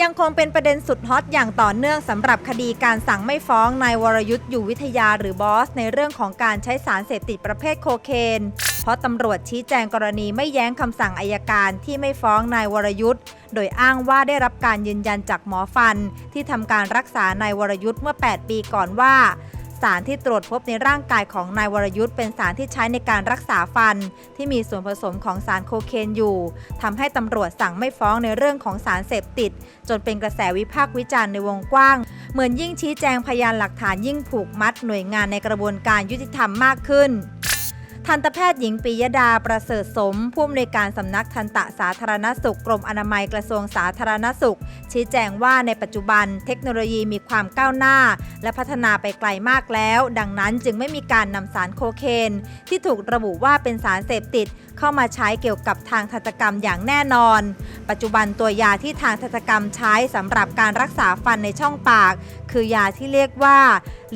ยังคงเป็นประเด็นสุดฮอตอย่างต่อเนื่องสำหรับคดีการสั่งไม่ฟ้องนายวรยุทธ์อยู่วิทยาหรือบอส ในเรื่องของการใช้สารเสพติดประเภทโคเคน เพราะตำรวจชี้แจงกรณีไม่แย้งคำสั่งอายการที่ไม่ฟ้องนายวรยุทธ์ โดยอ้างว่าได้รับการยืนยันจากหมอฟัน ที่ทำการรักษานายวรยุทธ์เมื่อ 8 ปีก่อนว่า สารที่ตรวจพบในร่างกายของนายวรยุทธ์เป็นสารที่ใช้ในการรักษาฟัน ที่มีส่วนผสมของสารโคเคนอยู่ทำให้ตำรวจสั่งไม่ฟ้องในเรื่องของสารเสพติด จนเป็นกระแสวิพากษ์วิจารณ์ในวงกว้าง เหมือนยิ่งชี้แจงพยานหลักฐานยิ่งผูกมัดหน่วยงานในกระบวนการยุติธรรมมากขึ้นทันตแพทย์หญิงปิยดาประเสริฐสม ผู้อำนวยการสำนักทันตสาธารณสุขกรมอนามัยกระทรวงสาธารณสุข ชี้แจงว่าในปัจจุบันเทคโนโลยีมีความก้าวหน้า และพัฒนาไปไกลมากแล้ว ดังนั้นจึงไม่มีการนำสารโคเคน ที่ถูกระบุว่าเป็นสารเสพติด เข้ามาใช้เกี่ยวกับทางทันตกรรมอย่างแน่นอน ปัจจุบันตัวยาที่ทางทันตกรรมใช้สำหรับการรักษาฟันในช่องปาก คือยาที่เรียกว่า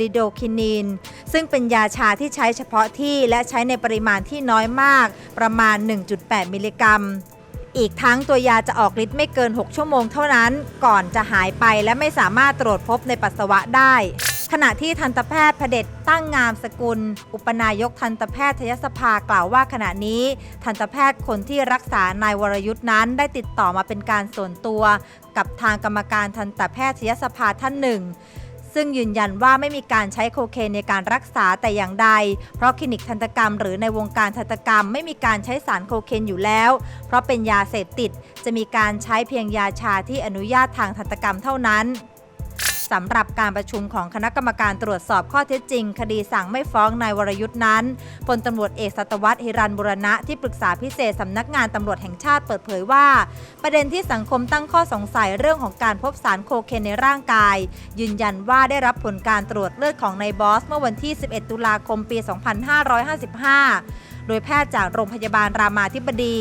ลิโดคินิน ซึ่งเป็นยาชาที่ใช้เฉพาะที่และใช้ในปริมาณที่น้อยมาก ประมาณ 1.8 มิลลิกรัม อีกทั้งตัวยาจะออกฤทธิ์ไม่เกิน 6 ชั่วโมงเท่านั้น ก่อนจะหายไปและไม่สามารถตรวจพบในปัสสาวะได้ ขณะที่ทันตแพทย์พระเดชตั้งงามสกุล อุปนายกทันตแพทยสภากล่าวว่าขณะนี้ ทันตแพทย์คนที่รักษานายวรยุทธ์นั้น ได้ติดต่อมาเป็นการส่วนตัว กับทางกรรมการทันตแพทยสภาท่านหนึ่ง ซึ่งยืนยันว่าไม่มีการใช้โคเคนในการรักษาแต่อย่างใด เพราะคลินิกทันตกรรม หรือในวงการทันตกรรมไม่มีการใช้สารโคเคนอยู่แล้ว เพราะเป็นยาเสพติด จะมีการใช้เพียงยาชาที่อนุญาตทางทันตกรรมเท่านั้นสำหรับการประชุมของคณะกรรมการตรวจสอบข้อเท็จจริง คดีสั่งไม่ฟ้องนายวรยุทธ์นั้น พลตำรวจเอกสัตวัตรฮิรันบุรณะที่ปรึกษาพิเศษสำนักงานตำรวจแห่งชาติเปิดเผยว่า ประเด็นที่สังคมตั้งข้อสงสัยเรื่องของการพบสารโคเคนในร่างกาย ยืนยันว่าได้รับผลการตรวจเลือดของนายบอส เมื่อวันที่ 11 ตุลาคมปี 2555 โดยแพทย์จากโรงพยาบาลรามาธิบดี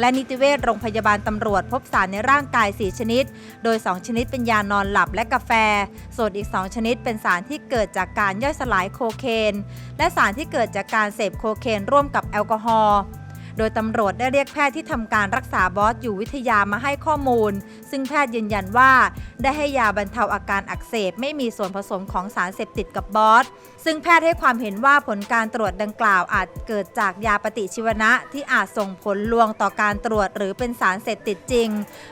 และนิติเวชโรงพยาบาลตำรวจพบสารในร่างกาย 4 ชนิด โดย 2 ชนิดเป็นยานอนหลับและกาแฟ ส่วนอีก 2 ชนิดเป็นสารที่เกิดจากการย่อยสลายโคเคน และสารที่เกิดจากการเสพโคเคนร่วมกับแอลกอฮอล์ โดยตำรวจได้เรียกแพทย์ที่ทำการรักษาบอสอยู่วิทยามาให้ข้อมูล ซึ่งแพทย์ยืนยันว่า ได้ให้ยาบรรเทาอาการอักเสบไม่มีส่วนผสมของสารเสพติดกับบอส ซึ่งแพทย์ให้ความเห็นว่าผลการตรวจดังกล่าวอาจเกิดจากยาปฏิชีวนะที่อาจส่งผลลวงต่อการตรวจหรือเป็นสารเสพติดจริง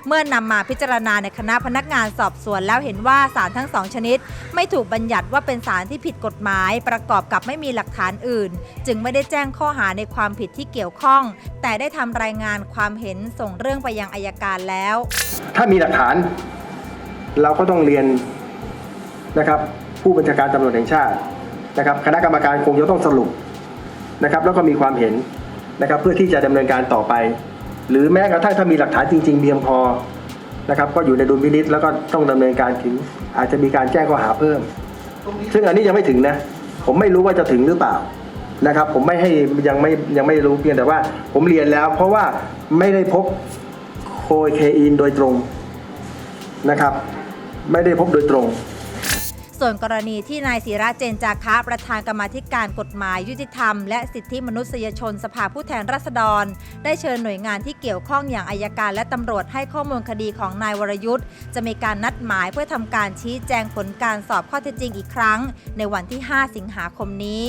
เมื่อนำมาพิจารณาในคณะพนักงานสอบสวนแล้วเห็นว่าสารทั้งสองชนิด ไม่ถูกบัญญัติว่าเป็นสารที่ผิดกฎหมาย ประกอบกับไม่มีหลักฐานอื่น จึงไม่ได้แจ้งข้อหาในความผิดที่เกี่ยวข้องแต่ได้ทำรายงานความเห็นส่งเรื่องไปยังอายการแล้ว ถ้ามีหลักฐาน เราก็ต้องเรียนนะครับ ผู้บัญชาการตำรวจแห่งชาตินะครับ คณะกรรมการคงจะต้องสรุปนะครับ แล้วก็มีความเห็นนะครับ เพื่อที่จะดำเนินการต่อไป หรือแม้กระทั่งถ้ามีหลักฐานจริงๆเพียงพอนะครับ ก็อยู่ในดุลพินิษแล้วก็ต้องดำเนินการถึง อาจจะมีการแจ้งข้อหาเพิ่ม ซึ่งอันนี้ยังไม่ถึงนะ ผมไม่รู้ว่าจะถึงหรือเปล่า นะครับ ผมไม่ให้ยังไม่ยังไม่รู้เพียงแต่ว่าผมเรียนแล้ว เพราะว่าไม่ได้พบโคเคอีนโดยตรงนะครับ ไม่ได้พบโดยตรงส่วนกรณีที่นายศิระเจนจาคะ ประธานกรรมาธิการกฎหมายยุติธรรม และสิทธิมนุษยชนสภาผู้แทนราษฎร ได้เชิญหน่วยงานที่เกี่ยวข้องอย่างอายการและตำรวจให้ข้อมูลคดีของนายวรยุทธ์ จะมีการนัดหมายเพื่อทำการชี้แจงผลการสอบข้อเท็จจริงอีกครั้ง ในวันที่ 5 สิงหาคมนี้